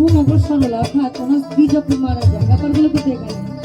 যে শোনো গো সরলা অর্থাৎ ওনার স্ত্রী যখন মারা যায় ব্যাপারগুলো কিন্তু এখানে